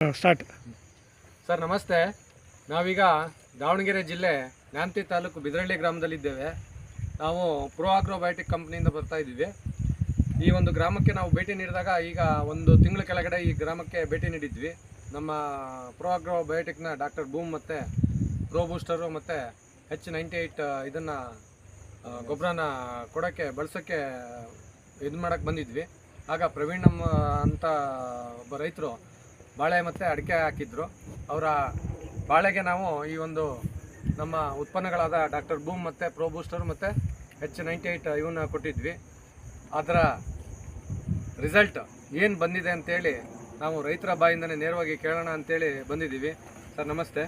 Start sir, ನಮಸ್ತೆ. ನಾವೀಗ ದಾವಣಗೆರೆ ಜಿಲ್ಲೆ ನ್ಯಾಮತಿ ತಾಲೂಕು ಬಿದರಳ್ಳಿ ಗ್ರಾಮದಲ್ಲಿದ್ದೇವೆ. ನಾವು ಪ್ರೋ ಆಗ್ರೋಬಯೋಟಿಕ್ ಕಂಪ್ನಿಯಿಂದ ಬರ್ತಾ ಇದ್ದೀವಿ. ಈ ಒಂದು ಗ್ರಾಮಕ್ಕೆ ನಾವು ಭೇಟಿ ನೀಡಿದಾಗ ಈಗ ಒಂದು ತಿಂಗಳ ಕೆಳಗಡೆ ಈ ಗ್ರಾಮಕ್ಕೆ ಭೇಟಿ ನೀಡಿದ್ವಿ. ನಮ್ಮ ಪ್ರೋ ಆಗ್ರೋಬಯೋಟಿಕ್ನ ಡಾಕ್ಟರ್ ಬೂಮ್ ಮತ್ತು ಪ್ರೋ ಬೂಸ್ಟರು ಮತ್ತು ಹೆಚ್ ನೈಂಟಿ ಏಯ್ಟ್ ಇದನ್ನು ಗೊಬ್ಬರನ ಕೊಡೋಕ್ಕೆ, ಬಳಸೋಕ್ಕೆ, ಇದು ಮಾಡೋಕ್ಕೆ ಬಂದಿದ್ವಿ. ಆಗ ಪ್ರವೀಣ್ ಅಂತ ಒಬ್ಬ ರೈತರು ಬಾಳೆ ಮತ್ತು ಅಡಿಕೆ ಹಾಕಿದ್ರು. ಅವರ ಬಾಳೆಗೆ ನಾವು ಈ ಒಂದು ನಮ್ಮ ಉತ್ಪನ್ನಗಳಾದ ಡಾಕ್ಟರ್ ಬೂಮ್ ಮತ್ತು ಪ್ರೋ ಬೂಸ್ಟರ್ ಮತ್ತು ಹೆಚ್ ನೈಂಟಿ ಏಯ್ಟ್ ಇವನ್ನ ಕೊಟ್ಟಿದ್ವಿ. ಅದರ ರಿಸಲ್ಟ್ ಏನು ಬಂದಿದೆ ಅಂತೇಳಿ ನಾವು ರೈತರ ಬಾಯಿಂದನೇ ನೇರವಾಗಿ ಕೇಳೋಣ ಅಂತೇಳಿ ಬಂದಿದ್ದೀವಿ. ಸರ್, ನಮಸ್ತೆ.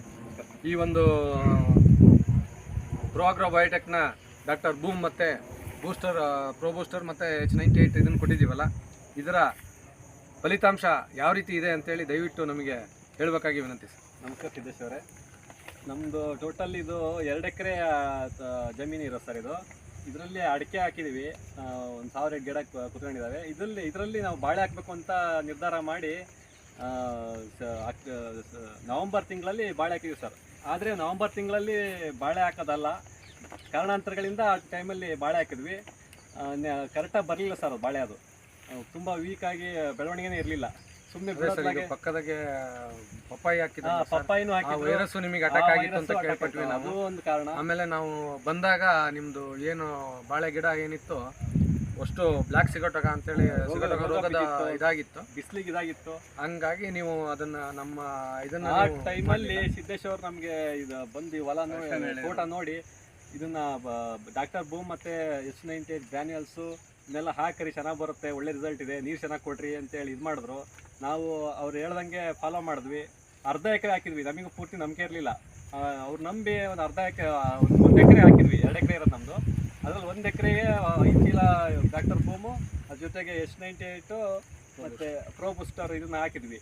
ಈ ಒಂದು ಪ್ರೋಗ್ರೋ ಬಯೋಟೆಕ್ನ ಡಾಕ್ಟರ್ ಬೂಮ್ ಮತ್ತು ಬೂಸ್ಟರ್, ಪ್ರೋ ಬೂಸ್ಟರ್ ಮತ್ತು ಎಚ್ ನೈಂಟಿ ಏಯ್ಟ್ ಇದನ್ನು ಕೊಟ್ಟಿದ್ದೀವಲ್ಲ, ಇದರ ಫಲಿತಾಂಶ ಯಾವ ರೀತಿ ಇದೆ ಅಂತೇಳಿ ದಯವಿಟ್ಟು ನಮಗೆ ಹೇಳಬೇಕಾಗಿ ವಿನಂತಿ ಸರ್. ನಮಸ್ಕಾರ ಸಿದ್ದೇಶ್ವರೇ ನಮ್ಮದು ಟೋಟಲ್ ಇದು ಎರಡು ಎಕರೆ ಜಮೀನು ಇರೋ ಸರ್ ಇದು. ಇದರಲ್ಲಿ ಅಡಿಕೆ ಹಾಕಿದ್ದೀವಿ ಒಂದು ಸಾವಿರ ಗಿಡ ಕುತ್ಕೊಂಡಿದ್ದಾವೆ ಇದರಲ್ಲಿ ಇದರಲ್ಲಿ ನಾವು ಬಾಳೆ ಹಾಕಬೇಕು ಅಂತ ನಿರ್ಧಾರ ಮಾಡಿ ನವಂಬರ್ ತಿಂಗಳಲ್ಲಿ ಬಾಳೆ ಹಾಕಿದ್ದೀವಿ ಸರ್. ಆದರೆ ನವಂಬರ್ ತಿಂಗಳಲ್ಲಿ ಬಾಳೆ ಹಾಕೋದಲ್ಲ. ಕಾರಣಾಂತರಗಳಿಂದ ಆ ಟೈಮಲ್ಲಿ ಬಾಳೆ ಹಾಕಿದ್ವಿ. ಕರೆಕ್ಟಾಗಿ ಬರಲಿಲ್ಲ ಸರ್ ಬಾಳೆ ಅದು. ತುಂಬ ಆಗಿ ಬೆಳವಣಿಗೆನೇ ಇರಲಿಲ್ಲ. ಸುಮ್ಮನೆ ಪಕ್ಕದಾಗೆ ಪಪ್ಪಾಯಿ ಹಾಕಿದ ಪಪ್ಪಾಯಿನೂ ಹಾಕಿ ವೈರಸ್ ನಿಮಗೆ ಅಟ್ಯಾಕ್ ಆಗಿತ್ತು ಅಂತ ಕೇಳ್ಪಟ್ವಿ. ನಾವು. ಅದು ಒಂದು ಕಾರಣ. ಆಮೇಲೆ ನಾವು ಬಂದಾಗ ನಿಮ್ದು ಏನು ಬಾಳೆ ಗಿಡ ಏನಿತ್ತು? ಅಷ್ಟು ಬ್ಲಾಕ್ ಸಿಗೋಟಗ ಅಂತೇಳಿ ಹೇಳಿ ಸಿಗೋಟಗ ರೋಗದ ಇದಾಗಿತ್ತು. ಬಿಸಿಲಿಗೆ ಇದಾಗಿತ್ತು. ಹಂಗಾಗಿ ನೀವು ಅದನ್ನ ನಮ್ಮ ಇದನ್ನ ಆ ಟೈಮಲ್ಲಿ ಸಿದ್ದೇಶ್ವರ್ ಅವ್ರು ನಮಗೆ ಇದು ಬಂದು ಹೊಲ ನೋಡಿ ಫೋಟೋ ನೋಡಿ ಇದನ್ನ ಡಾಕ್ಟರ್ ಬೂಮ್ ಮತ್ತೆ ಎಸ್ ನೈಂಟಿ ಏಟ್ ಇದನ್ನೆಲ್ಲ ಹಾಕಿರಿ, ಚೆನ್ನಾಗಿ ಬರುತ್ತೆ, ಒಳ್ಳೆ ರಿಸಲ್ಟ್ ಇದೆ, ನೀರು ಚೆನ್ನಾಗಿ ಕೊಡ್ರಿ ಅಂತೇಳಿ ಇದು ಮಾಡಿದ್ರು. ನಾವು ಅವ್ರು ಹೇಳ್ದಂಗೆ ಫಾಲೋ ಮಾಡಿದ್ವಿ. ಅರ್ಧ ಎಕರೆ ಹಾಕಿದ್ವಿ, ನಮಗೆ ಪೂರ್ತಿ ನಂಬಿಕೆ ಇರಲಿಲ್ಲ. ಅವ್ರು ನಂಬಿ ಒಂದು ಅರ್ಧ ಎಕರೆ ಒಂದು ಎಕರೆ ಹಾಕಿದ್ವಿ, ಎರಡು ಎಕರೆ ಇರೋದು ನಮ್ಮದು ಅದ್ರಲ್ಲಿ ಒಂದು ಎಕರೆಗೆ ಐದು ಚೀಲ ಡಾಕ್ಟರ್ ಬೂಮು ಅದ್ರ ಜೊತೆಗೆ ಎಸ್ ನೈಂಟಿ ಏಯ್ಟು ಮತ್ತು ಪ್ರೋ ಬೂಸ್ಟರ್ ಇದನ್ನ ಹಾಕಿದ್ವಿ.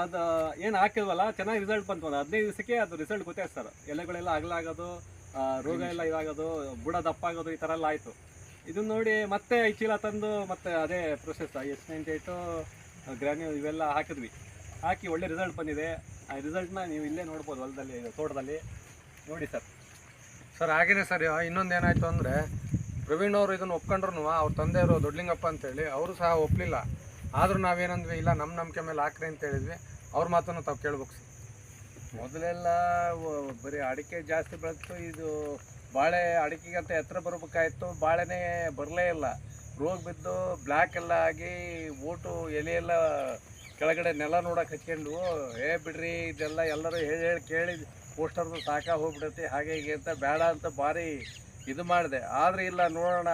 ಅದು, ಏನು ಹಾಕಿದ್ವಲ್ಲ, ಚೆನ್ನಾಗಿ ರಿಸಲ್ಟ್ ಬಂತು. ಒಂದು ಹದಿನೈದು ದಿವಸಕ್ಕೆ ಅದು ರಿಸಲ್ಟ್ ಗೊತ್ತಾಯ್ತು ಸರ್. ಎಲೆಗಳೆಲ್ಲ ಅಗಲಾಗೋದು ರೋಗ ಎಲ್ಲ ಇದಾಗೋದು, ಬುಡ ದಪ್ಪ ಆಗೋದು ಈ ಥರ ಎಲ್ಲ ಆಯಿತು. ಇದನ್ನ ನೋಡಿ ಮತ್ತೆ ಐಚೀಲ ಚೀಲ ತಂದು ಮತ್ತೆ ಅದೇ ಪ್ರೊಸೆಸ್ ಎಸ್ ನೈಂಟಿ ಏಯ್ಟು ಗ್ರಾನ್ಯೂ ಇವೆಲ್ಲ ಹಾಕಿದ್ವಿ. ಹಾಕಿ ಒಳ್ಳೆ ರಿಸಲ್ಟ್ ಬಂದಿದೆ. ಆ ರಿಸಲ್ಟ್ನ ನೀವು ಇಲ್ಲೇ ನೋಡ್ಬೋದು ಹೊಲದಲ್ಲಿ ತೋಟದಲ್ಲಿ. ನೋಡಿ ಸರ್. ಸರ್ ಹಾಗೇನೆ ಸರ್ ಇನ್ನೊಂದು ಏನಾಯಿತು ಅಂದರೆ ಪ್ರವೀಣ್ ಅವರು ಇದನ್ನು ಒಪ್ಕೊಂಡ್ರು ಅವ್ರ ತಂದೆಯವರು ದೊಡ್ಡಲಿಂಗಪ್ಪ ಅಂತೇಳಿ ಅವರು ಸಹ ಒಪ್ಪಲಿಲ್ಲ ಆದರೂ ನಾವೇನಂದ್ವಿ ಇಲ್ಲ ನಮ್ಮ ನಂಬಿಕೆ ಮೇಲೆ ಹಾಕ್ರಿ ಅಂತ ಹೇಳಿದ್ವಿ. ಅವ್ರ ಮಾತನ್ನು ತಾವು ಕೇಳ್ಬೇಕು ಸರ್. ಮೊದಲೆಲ್ಲ ಬರೀ ಅಡಿಕೆ ಜಾಸ್ತಿ ಬೆಳೆದು ಇದು ಬಾಳೆ ಅಡಿಕೆಗೆ ಅಂತ ಎತ್ತರ ಬರಬೇಕಾಯಿತು. ಬಾಳೆನೇ ಬರಲೇ ಇಲ್ಲ. ರೋಗ ಬಿದ್ದು ಬ್ಲ್ಯಾಕ್ ಎಲ್ಲ ಆಗಿ ಓಟು, ಎಲೆ ಎಲ್ಲ ಕೆಳಗಡೆ ನೆಲ ನೋಡಕ್ಕೆ ಹಚ್ಕೊಂಡು ಏ ಬಿಡ್ರಿ, ಇದೆಲ್ಲ ಎಲ್ಲರೂ ಹೇಳಿ ಹೇಳಿ ಕೇಳಿ ಪೋಸ್ಟರ್ದು ಸಾಕ ಹೋಗ್ಬಿಡತ್ತೆ, ಹಾಗೆ ಹೀಗೆ ಅಂತ ಬೇಡ ಅಂತ ಭಾರಿ ಇದು ಮಾಡಿದೆ. ಆದರೆ ಇಲ್ಲ, ನೋಡೋಣ.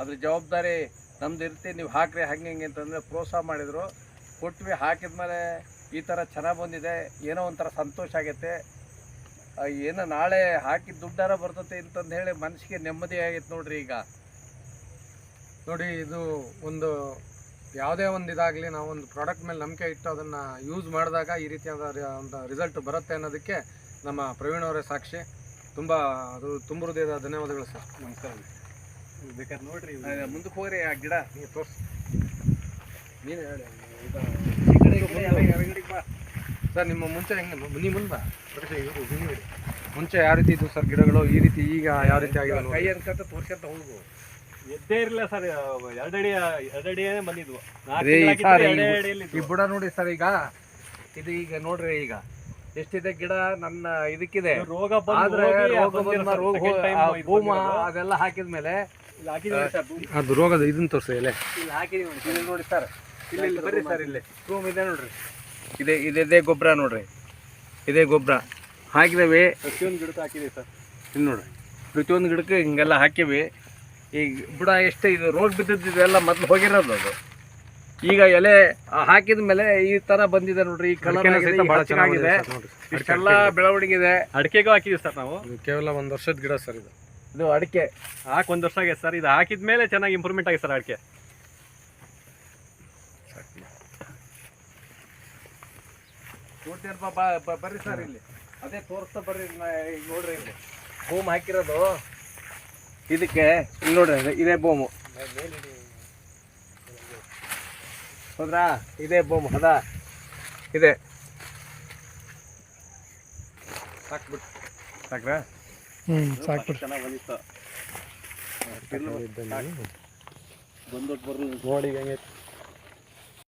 ಅದ್ರ ಜವಾಬ್ದಾರಿ ನಮ್ದು ಇರ್ತಿ ನೀವು ಹಾಕ್ರಿ, ಹಂಗೆ ಹಿಂಗೆ ಅಂತಂದರೆ ಪ್ರೋತ್ಸಾಹ ಮಾಡಿದರು. ಕೊಟ್ವಿ, ಹಾಕಿದ್ಮೇಲೆ ಈ ಥರ ಚೆನ್ನಾಗಿ ಬಂದಿದೆ. ಏನೋ ಒಂಥರ ಸಂತೋಷ ಆಗೈತೆ ಏನೋ ನಾಳೆ ಹಾಕಿದ ದುಡ್ಡಾರ ಬರ್ತೈತೆ ಅಂತಂದು ಹೇಳಿ ಮನಸ್ಸಿಗೆ ನೆಮ್ಮದಿ ಆಗೈತೆ ನೋಡ್ರಿ ಈಗ. ನೋಡಿ ಇದು ಒಂದು ಯಾವುದೇ ಒಂದು ಇದಾಗಲಿ ನಾವು ಒಂದು ಪ್ರಾಡಕ್ಟ್ ಮೇಲೆ ನಂಬಿಕೆ ಇಟ್ಟು ಅದನ್ನು ಯೂಸ್ ಮಾಡಿದಾಗ ಈ ರೀತಿಯಾದ ಒಂದು ರಿಸಲ್ಟ್ ಬರುತ್ತೆ ಅನ್ನೋದಕ್ಕೆ ನಮ್ಮ ಪ್ರವೀಣ್ ಅವರೇ ಸಾಕ್ಷಿ. ತುಂಬ ಅದು ತುಂಬ ಹೃದಯದ ಧನ್ಯವಾದಗಳು ಸರ್. ನಮಸ್ಕಾರ ಬೇಕಾದ್ರೆ ನೋಡ್ರಿ ಮುಂದಕ್ಕೆ ಹೋಗ್ರಿ ಆ ಗಿಡ. ನೀವು ತೋರಿಸಿ. ನೀನು ಹೇಳಿ. ಸರ್ ನಿಮ್ಮ ಮುಂಚೆ ಹೆಂಗೆ ಮುಂದೆ. ಬನ್ನಿ ಬಿಡಿ. ಮುಂಚೆ ಯಾವ ರೀತಿ ಇತ್ತು ಸರ್ ಗಿಡಗಳು ಈ ರೀತಿ ಈಗ ಯಾವ ರೀತಿ ಆಗಿದೆ. ಕೈ ಅನ್ಕಂತ ತೋರ್ಸ್ಕೊಂತ ಹೋಗು ಎದ್ದೇ ಇರಲಿಲ್ಲ ಸರ್ ಎರಡಡಿ ಎರಡಡಿಯೇ ಬಂದಿದ್ವು. ಈ ಬುಡ ನೋಡಿ ಸರ್ ಈಗ. ಇದು ಈಗ ನೋಡ್ರಿ ಈಗ. ಎಷ್ಟಿದೆ ಗಿಡ? ನನ್ನ ಇದಕ್ಕಿದೆ. ರೋಗ ಆದ್ರೆ ರೋಗ ಬಂದ ಭೂಮ. ಅದೆಲ್ಲ ಸರ್ ಭೂಮಿ. ಅದು ರೋಗದ ಇದನ್ನ ತೋರಿಸಿ ಎಲೆ. ಇಲ್ಲಿ ಹಾಕಿದೀವಿ ನೋಡಿ ಸರ್. ಇಲ್ಲಿ ಇಲ್ಲಿ ಬರ್ರಿ ಸರ್ ಇಲ್ಲಿ. ರೂಮ್ ಇದೆ ನೋಡ್ರಿ. ಇದೆ ಇದೇ ಗೊಬ್ಬರ ನೋಡ್ರಿ. ಇದೇ ಗೊಬ್ಬರ. ಹಾಕಿದೇವಿ. ಪ್ರತಿಯೊಂದು ಗಿಡಕ್ಕೆ ಹಾಕಿದೆ ಸರ್. ಇಲ್ಲಿ ನೋಡ್ರಿ. ಪ್ರತಿಯೊಂದು ಗಿಡಕ್ಕೆ ಹಿಂಗೆಲ್ಲ ಹಾಕಿವಿ ಈಗ ಬುಡ ಎಷ್ಟು ಇದು ರೋಗ ಬಿದ್ದದ್ದು ಇದೆಲ್ಲ ಮೊದಲು ಹೋಗಿರೋದು ಅದು. ಈಗ ಎಲೆ ಹಾಕಿದ ಮೇಲೆ ಈ ತರ ಬಂದಿದೆ ನೋಡ್ರಿ. ಈ ಕಲರ್ ಚೆನ್ನಾಗಿದೆ ಇಷ್ಟೆಲ್ಲ ಬೆಳವಣಿಗೆ ಇದೆ ಅಡಿಕೆಗೂ ಹಾಕಿದ್ವಿ ಸರ್ ನಾವು. ಕೇವಲ ಒಂದು ವರ್ಷದ ಗಿಡ ಸರ್ ಇದು. ಇದು ಅಡಿಕೆ. ಹಾಕಿ ಒಂದು ವರ್ಷ ಆಗಿದೆ ಸರ್. ಇದು ಹಾಕಿದ ಮೇಲೆ ಚೆನ್ನಾಗಿ ಇಂಪ್ರೂವ್ಮೆಂಟ್ ಆಗಿದೆ ಸರ್ ಅಡಿಕೆ. ಬ- ಬರ್ರಿ ಸರ್ ಇಲ್ಲಿ. ಅದೇ ತೋರಿಸ್ತಾ ಬರ್ರಿ ನಾ ಈಗ ನೋಡ್ರಿ ಇಲ್ಲಿ. ಬೂಮ್ ಹಾಕಿರೋದು. ಇದಕ್ಕೆ ಇಲ್ಲಿ ನೋಡ್ರಿ ಇದು- ಭೂಮು. ಹೌದ್ರಾ? ಇದೇ ಭೂಮು ಹದ? ಇದೆ. ಸಾಕ್ಬಿಟ್ಟು ಸಾಕ್ರಾ? ಚೆನ್ನಾಗಿ ಬಂದಿತ್ತು. ಬಂದ್ಬಿಟ್ಟು ಬರ್ಲಿ. ನೋಡಿ ಹೆಂಗೆ